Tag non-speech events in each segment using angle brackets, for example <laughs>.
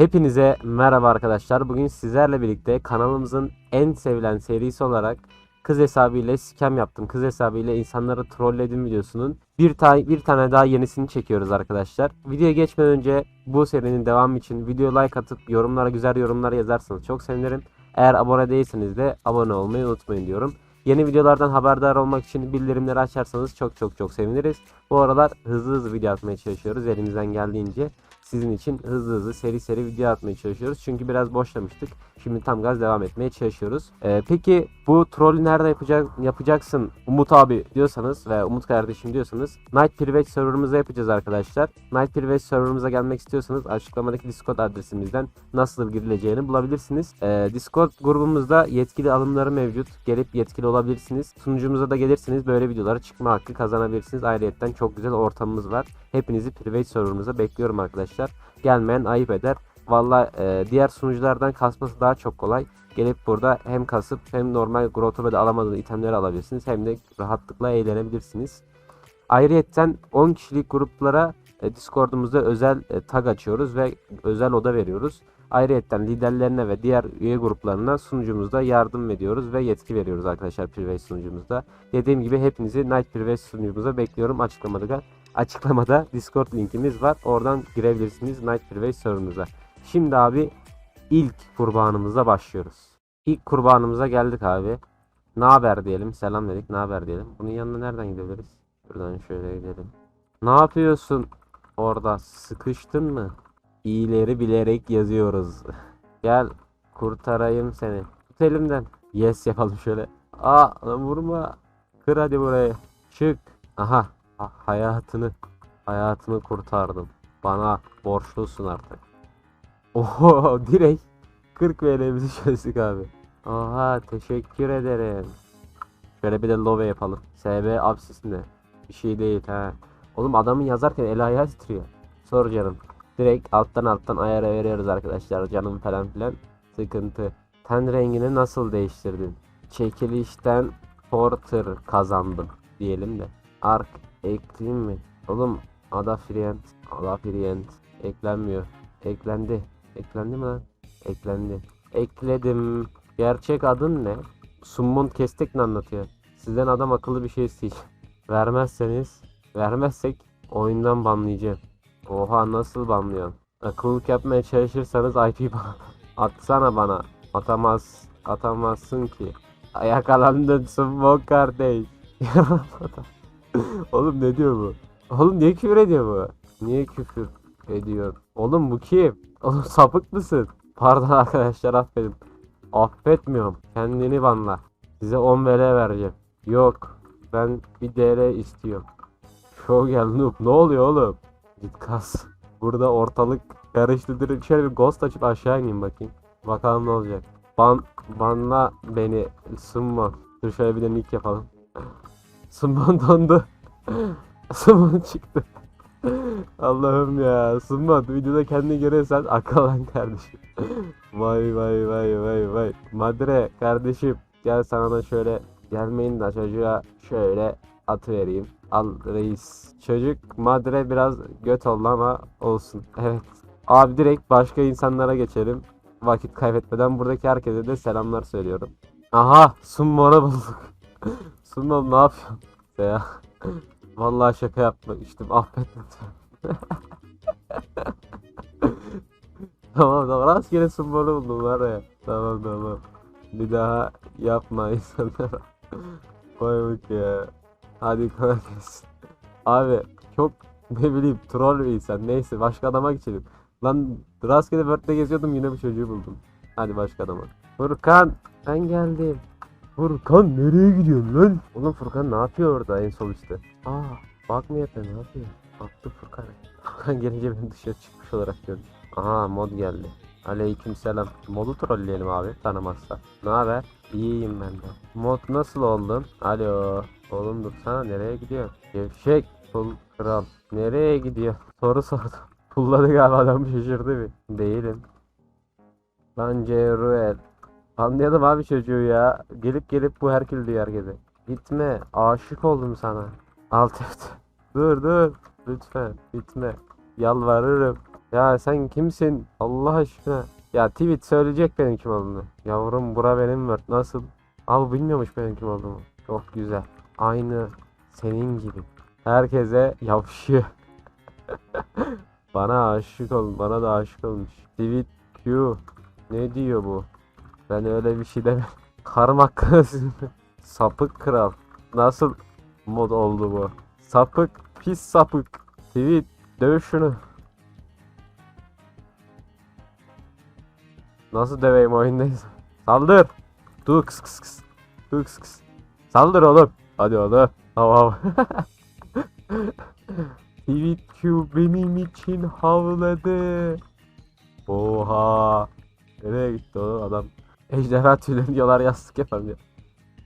Hepinize merhaba arkadaşlar. Bugün sizlerle birlikte kanalımızın en sevilen serisi olarak kız hesabıyla scam yaptım. Kız hesabıyla insanları trolledim videosunun bir, ta bir tane daha yenisini çekiyoruz arkadaşlar. Videoya geçmeden önce bu serinin devamı için video like atıp yorumlara güzel yorumlar yazarsanız çok sevinirim. Eğer abone değilseniz de abone olmayı unutmayın diyorum. Yeni videolardan haberdar olmak için bildirimleri açarsanız çok çok çok seviniriz. Bu aralar hızlı hızlı video atmaya çalışıyoruz elimizden geldiğince. Sizin için hızlı hızlı seri seri video atmaya çalışıyoruz. Çünkü biraz boşlamıştık. Şimdi tam gaz devam etmeye çalışıyoruz. Ee, peki bu trollü nerede yapacak, yapacaksın Umut abi diyorsanız ve Umut kardeşim diyorsanız Night Private serverımıza yapacağız arkadaşlar. Night Private serverımıza gelmek istiyorsanız açıklamadaki Discord adresimizden nasıl girileceğini bulabilirsiniz. Ee, Discord grubumuzda yetkili alımları mevcut. Gelip yetkili olabilirsiniz. Sunucumuza da gelirsiniz böyle videolara çıkma hakkı kazanabilirsiniz. Ayrıyetten çok güzel ortamımız var. Hepinizi private serverımıza bekliyorum arkadaşlar. Gelmeyen ayıp eder. Valla e, diğer sunuculardan kasması daha çok kolay. Gelip burada hem kasıp hem normal Grotto'da alamadığınız itemleri alabilirsiniz. Hem de rahatlıkla eğlenebilirsiniz. Ayrıyetten 10 kişilik gruplara e, Discord'umuzda özel e, tag açıyoruz ve özel oda veriyoruz. Ayrıyetten liderlerine ve diğer üye gruplarına sunucumuzda yardım ediyoruz ve yetki veriyoruz arkadaşlar Private sunucumuzda. Dediğim gibi hepinizi Night Private sunucumuza bekliyorum. Açıklamada açıklamada Discord linkimiz var. Oradan girebilirsiniz Night Private server'ımıza. Şimdi abi ilk kurbanımıza başlıyoruz. İlk kurbanımıza geldik abi. Ne haber diyelim. Selam dedik. Ne haber diyelim. Bunun yanına nereden gidebiliriz? Şuradan şöyle gidelim. Ne yapıyorsun? Orada sıkıştın mı? İyileri bilerek yazıyoruz. <laughs> Gel kurtarayım seni. Tut elimden. Yes yapalım şöyle. Aa lan vurma. Kır hadi buraya. Çık. Aha. Ha- hayatını. Hayatını kurtardım. Bana borçlusun artık. Oho <laughs> direkt 40 VL'mizi <laughs> çözdük abi. Oha teşekkür ederim. Şöyle bir de love yapalım. SB absisinde. Bir şey değil ha. Oğlum adamın yazarken el ayağı titriyor. Sor canım. Direkt alttan alttan ayara veriyoruz arkadaşlar canım falan filan. Sıkıntı. Ten rengini nasıl değiştirdin? Çekilişten Porter kazandım diyelim de. Ark ekleyeyim mi? Oğlum Ada Friend. Ada Friend. Eklenmiyor. Eklendi. Eklendi mi lan? Eklendi. Ekledim. Gerçek adın ne? Summon Kestek ne anlatıyor? Sizden adam akıllı bir şey isteyeceğim. <laughs> Vermezseniz, vermezsek oyundan banlayacağım. Oha nasıl banlıyorsun? Akıllık yapmaya çalışırsanız IP <laughs> bana atsana bana. Atamaz, atamazsın ki. Yakalandın Summon kardeş. <laughs> Oğlum ne diyor bu? Oğlum niye küfür ediyor bu? Niye küfür ediyor? Oğlum bu kim? Oğlum sapık mısın? Pardon arkadaşlar affedin. Affetmiyorum. Kendini banla. Size 10 VL vereceğim. Yok. Ben bir DR istiyorum. Show gel noob. Ne oluyor oğlum? Git kas. Burada ortalık karıştı. Şöyle bir ghost açıp aşağı ineyim bakayım. Bakalım ne olacak. Ban, banla beni. Summon. Dur şöyle bir de nick yapalım. <laughs> Summon dondu. <laughs> Summon çıktı. Allah'ım ya. Summon videoda kendini görüyorsan akıllan kardeşim. vay vay vay vay vay. Madre kardeşim gel sana da şöyle gelmeyin de çocuğa şöyle atı vereyim. Al reis. Çocuk madre biraz göt oldu ama olsun. Evet. Abi direkt başka insanlara geçelim. Vakit kaybetmeden buradaki herkese de selamlar söylüyorum. Aha Summon'u bulduk. <laughs> Summon ne yapıyorsun? Ya. Vallahi şaka yapmıştım. Affet lütfen. tamam tamam. Rastgele Summon'u buldum var ya. Tamam tamam. Bir daha yapma insanlara. <laughs> Bak ya. Hadi kolay gelsin. Abi çok ne bileyim troll bir insan. Neyse başka adama geçelim. Lan rastgele Word'de geziyordum yine bu çocuğu buldum. Hadi başka adama. Furkan ben geldim. Furkan nereye gidiyorsun lan? Oğlum Furkan ne yapıyor orada en sol üstte? Aa bakmıyor da ne yapıyor? Attı Furkan. <laughs> Furkan gelince beni dışarı çıkmış olarak gördüm. Aha mod geldi. Aleyküm selam. Modu trolleyelim abi tanımazsa. Ne haber? İyiyim ben de. Mod nasıl oldun? Alo. Oğlum dursana nereye gidiyor? Gevşek. Pul kral. Nereye gidiyor? <laughs> Soru sordum. Pulladı galiba adam şaşırdı bir. Değilim. Lan Ceruel. Anlayalım abi çocuğu ya. Gelip gelip bu herkül diyor herkese. Gitme. Aşık oldum sana. Alt F. Dur dur. Lütfen. Gitme. Yalvarırım. Ya sen kimsin? Allah aşkına. Ya tweet söyleyecek benim kim olduğunu. Yavrum bura benim var. Nasıl? Abi bilmiyormuş benim kim olduğumu. Çok güzel. Aynı senin gibi. Herkese yapışıyor. <laughs> bana aşık ol. Bana da aşık olmuş. Tweet Q. Ne diyor bu? Ben öyle bir şey demem. <laughs> Karmak. Sapık kral. Nasıl mod oldu bu? Sapık. Pis sapık. Tweet. Döv şunu. Nasıl döveyim oyundayız? Saldır. Dur kıs kıs kıs. Dur kıs kıs. Saldır oğlum. Hadi oğlum. Tamam. <laughs> Tweet Q benim için havladı. Oha. Nereye gitti o adam? Ejderha tüyleri diyorlar yastık yaparım diyor.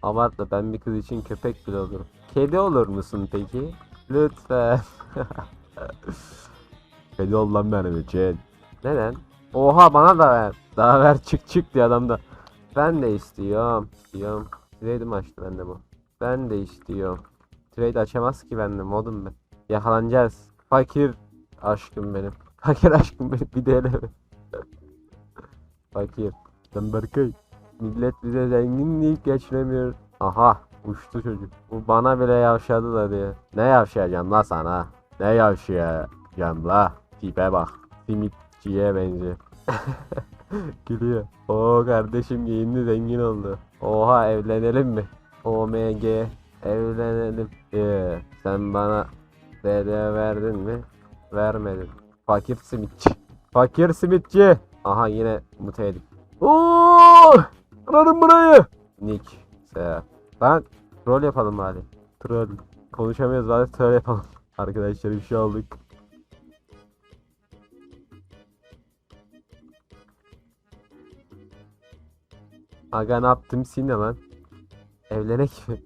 Abartma ben bir kız için köpek bile olurum. Kedi olur musun peki? Lütfen. <laughs> Kedi ol lan benim için. Neden? Oha bana da ver. Daha ver çık çık diye adam da. Ben de istiyorum. İstiyorum. Trade'im açtı bende bu. Ben de istiyorum. Trade açamaz ki bende modum ben. Yakalanacağız. Fakir aşkım benim. Fakir <laughs> aşkım benim. Bir de. Fakir. Sen Berkay. Millet bize zengin deyip geçinemiyor. Aha uçtu çocuk. Bu bana bile yavşadı da diye. Ne yavşayacağım la sana? Ne yavşayacağım la? Tipe bak. Simitçiye benziyor. <laughs> Gülüyor. Oo kardeşim giyindi zengin oldu. Oha evlenelim mi? OMG evlenelim. Ee, sen bana BD verdin mi? Vermedin. Fakir simitçi. Fakir simitçi. Aha yine muteydik. Oo! Kırarım burayı. Nick. Seha. Ben troll yapalım hadi. Troll. Konuşamıyoruz hadi troll yapalım. <laughs> Arkadaşlar bir şey aldık. Aga ne yaptım sine lan. Evlenek mi?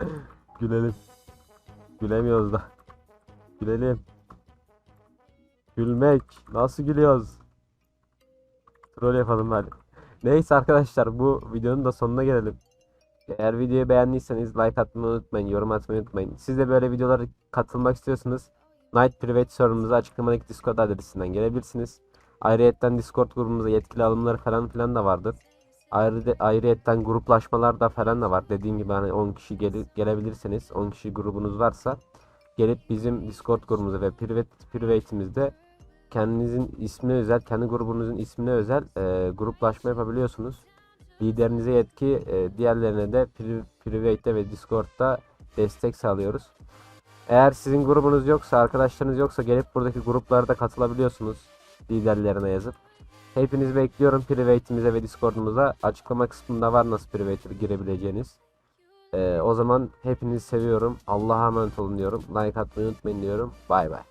<laughs> Gülelim. Gülemiyoruz da. Gülelim. Gülmek. Nasıl gülüyoruz? Troll yapalım hadi. Neyse arkadaşlar bu videonun da sonuna gelelim. Eğer videoyu beğendiyseniz like atmayı unutmayın, yorum atmayı unutmayın. Siz de böyle videolara katılmak istiyorsanız Night Private server'ımıza açıklamadaki Discord adresinden gelebilirsiniz. Ayrıyetten Discord grubumuza yetkili alımları falan filan da vardır. Ayrı ayrıyetten gruplaşmalar da falan da var. Dediğim gibi hani 10 kişi gele, gelebilirseniz 10 kişi grubunuz varsa gelip bizim Discord grubumuza ve private private'imizde kendinizin ismine özel, kendi grubunuzun ismine özel e, gruplaşma yapabiliyorsunuz. Liderinize yetki, e, diğerlerine de pri, private'de ve Discord'da destek sağlıyoruz. Eğer sizin grubunuz yoksa, arkadaşlarınız yoksa gelip buradaki gruplarda katılabiliyorsunuz. Liderlerine yazıp. Hepinizi bekliyorum private'imize ve Discord'umuza. Açıklama kısmında var nasıl private'e girebileceğiniz. Ee, o zaman hepinizi seviyorum. Allah'a emanet olun diyorum. Like atmayı unutmayın diyorum. Bay bay.